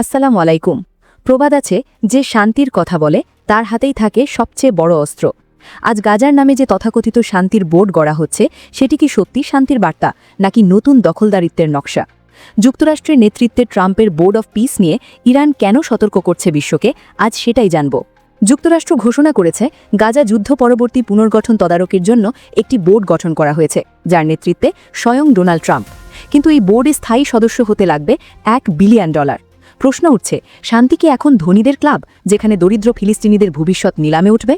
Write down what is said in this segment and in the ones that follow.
আসসালামু আলাইকুম। প্রবাদ আছে, যে শান্তির কথা বলে, তার হাতেই থাকে সবচেয়ে বড় অস্ত্র। আজ গাজার নামে যে তথাকথিত শান্তির বোর্ড গড়া হচ্ছে, সেটি কি সত্যি শান্তির বার্তা, নাকি নতুন দখলদারিত্বের নকশা? যুক্তরাষ্ট্রের নেতৃত্বে ট্রাম্পের বোর্ড অফ পিস নিয়ে ইরান কেন সতর্ক করছে বিশ্বকে, আজ সেটাই জানব। যুক্তরাষ্ট্র ঘোষণা করেছে, গাজা যুদ্ধ পরবর্তী পুনর্গঠন তদারকির জন্য একটি বোর্ড গঠন করা হয়েছে, যার নেতৃত্বে স্বয়ং ডোনাল্ড ট্রাম্প। কিন্তু এই বোর্ডে স্থায়ী সদস্য হতে লাগবে এক বিলিয়ন ডলার। প্রশ্ন উঠছে, শান্তি কি এখন ধনীদের ক্লাব, যেখানে দরিদ্র ফিলিস্তিনিদের ভবিষ্যৎ নিলামে উঠবে?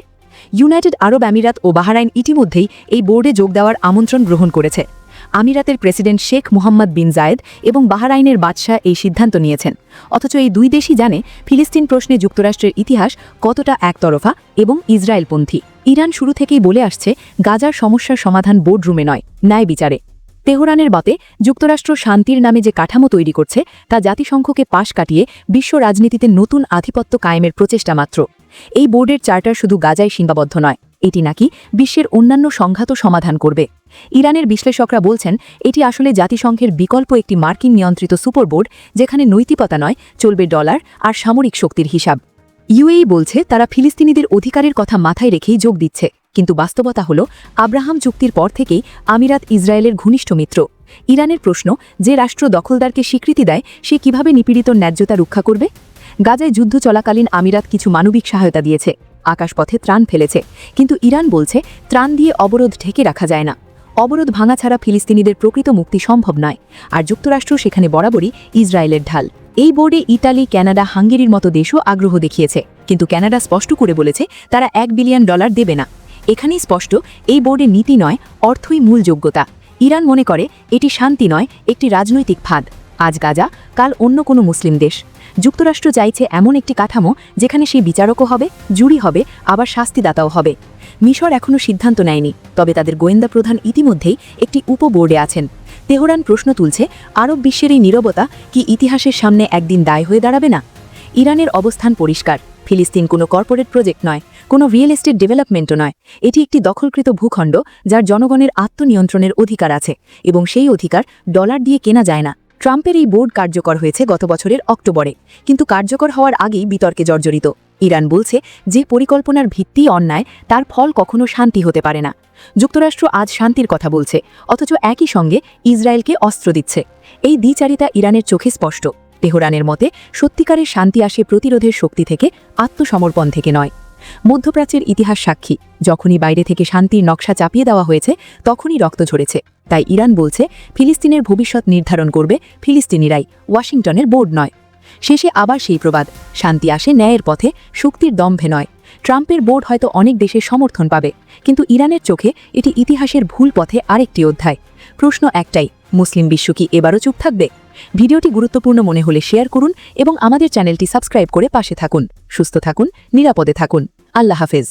ইউনাইটেড আরব আমিরাত ও বাহারাইন ইতিমধ্যেই এই বোর্ডে যোগ দেওয়ার আমন্ত্রণ গ্রহণ করেছে। আমিরাতের president Sheikh Muhammad bin Zayed এবং বাহারাইনের বাদশাহ এই সিদ্ধান্ত নিয়েছেন। অথচ এই দুই দেশই জানে, ফিলিস্তিন প্রশ্নে যুক্তরাষ্ট্রের ইতিহাস কতটা একতরফা এবং ইসরায়েলপন্থী। ইরান শুরু থেকেই বলে আসছে, গাজার সমস্যার সমাধান বোর্ডরুমে নয়, ন্যায় বিচারে। তেহরানের মতে যুক্তরাষ্ট্র শান্তির নামে যে কাঠামো তৈরি করছে, তা জাতিসংঘকে পাশ কাটিয়ে বিশ্ব রাজনীতিতে নতুন আধিপত্য কায়েমের প্রচেষ্টা মাত্র। এই বোর্ডের চার্টার শুধু গাজায় সীমাবদ্ধ নয়, এটি নাকি বিশ্বের অন্যান্য সংঘাত সমাধান করবে। ইরানের বিশ্লেষকরা বলছেন, এটি আসলে জাতিসংঘের বিকল্প একটি মার্কিন নিয়ন্ত্রিত সুপার বোর্ড, যেখানে নৈতিকতা নয়, চলবে ডলার আর সামরিক শক্তির হিসাব। ইউএই বলছে, তারা ফিলিস্তিনিদের অধিকারের কথা মাথায় রেখেই যোগ দিচ্ছে, কিন্তু বাস্তবতা হল, আব্রাহাম চুক্তির পর থেকেই আমিরাত ইসরায়েলের ঘনিষ্ঠ মিত্র। ইরানের প্রশ্ন, যে রাষ্ট্র দখলদারকে স্বীকৃতি দেয়, সে কীভাবে নিপীড়িত ন্যায্যতা রক্ষা করবে? গাজায় যুদ্ধ চলাকালীন আমিরাত কিছু মানবিক সহায়তা দিয়েছে, আকাশপথে ত্রাণ ফেলেছে, কিন্তু ইরান বলছে, ত্রাণ দিয়ে অবরোধ ঢেকে রাখা যায় না। অবরোধ ভাঙা ছাড়া ফিলিস্তিনিদের প্রকৃত মুক্তি সম্ভব নয়, আর যুক্তরাষ্ট্র সেখানে বরাবরই ইসরায়েলের ঢাল। এই বোর্ডে ইতালি, ক্যানাডা, হাঙ্গেরির মতো দেশও আগ্রহ দেখিয়েছে। কিন্তু ক্যানাডা স্পষ্ট করে বলেছে, তারা এক বিলিয়ন ডলার দেবে না। এখানেই স্পষ্ট, এই বোর্ডের নীতি নয় অর্থই মূল যোগ্যতা। ইরান মনে করে, এটি শান্তি নয়, একটি রাজনৈতিক ফাঁদ। আজ গাজা, কাল অন্য কোনো মুসলিম দেশ। যুক্তরাষ্ট্র চাইছে এমন একটি কাঠামো, যেখানে সেই বিচারকও হবে, জুরি হবে, আবার শাস্তিদাতাও হবে। মিশর এখনও সিদ্ধান্ত নেয়নি, তবে তাদের গোয়েন্দা প্রধান ইতিমধ্যেই একটি উপবোর্ডে আছেন। তেহরান প্রশ্ন তুলছে, আরব বিশ্বের এই নীরবতা কি ইতিহাসের সামনে একদিন দায় হয়ে দাঁড়াবে না? ইরানের অবস্থান পরিষ্কার, ফিলিস্তিন কোনো কর্পোরেট প্রজেক্ট নয়, কোনো রিয়েল এস্টেট ডেভেলপমেন্টও নয়। এটি একটি দখলকৃত ভূখণ্ড যার জনগণের আত্মনিয়ন্ত্রণের অধিকার আছে এবং সেই অধিকার ডলার দিয়ে কেনা যায় না। ট্রাম্পের এই বোর্ড কার্যকর হয়েছে গত বছরের অক্টোবরে, কিন্তু কার্যকর হওয়ার আগেই বিতর্কে জর্জরিত। ইরান বলছে যে পরিকল্পনার ভিত্তি অন্যায়, তার ফল কখনো শান্তি হতে পারে না। যুক্তরাষ্ট্র আজ শান্তির কথা বলছে, অথচ একই সঙ্গে ইসরায়েলকে অস্ত্র দিচ্ছে। এই দ্বিচারিতা ইরানের চোখে স্পষ্ট। তেহরানের মতে, সত্যিকারের শান্তি আসে প্রতিরোধের শক্তি থেকে, আত্মসমর্পণ থেকে নয়। মধ্যপ্রাচ্যের ইতিহাস সাক্ষী, যখনই বাইরে থেকে শান্তির নকশা চাপিয়ে দেওয়া হয়েছে, তখনই রক্ত ঝরেছে। তাই ইরান বলছে, ফিলিস্তিনের ভবিষ্যৎ নির্ধারণ করবে ফিলিস্তিনিরাই, ওয়াশিংটনের বোর্ড নয়। শেষে আবার সেই প্রবাদ। শান্তি আসে ন্যায়ের পথে, শক্তির দম্ভে নয়। ট্রাম্পের বোর্ড হয়তো অনেক দেশের সমর্থন পাবে, কিন্তু ইরানের চোখে এটি ইতিহাসের ভুল পথে আরেকটি অধ্যায়। প্রশ্ন একটাই, মুসলিম বিশ্ব কি এবারও চুপ থাকবে? ভিডিওটি গুরুত্বপূর্ণ মনে হলে শেয়ার করুন এবং আমাদের চ্যানেলটি সাবস্ক্রাইব করে পাশে থাকুন। সুস্থ থাকুন, নিরাপদে থাকুন। আল্লাহ হাফেজ।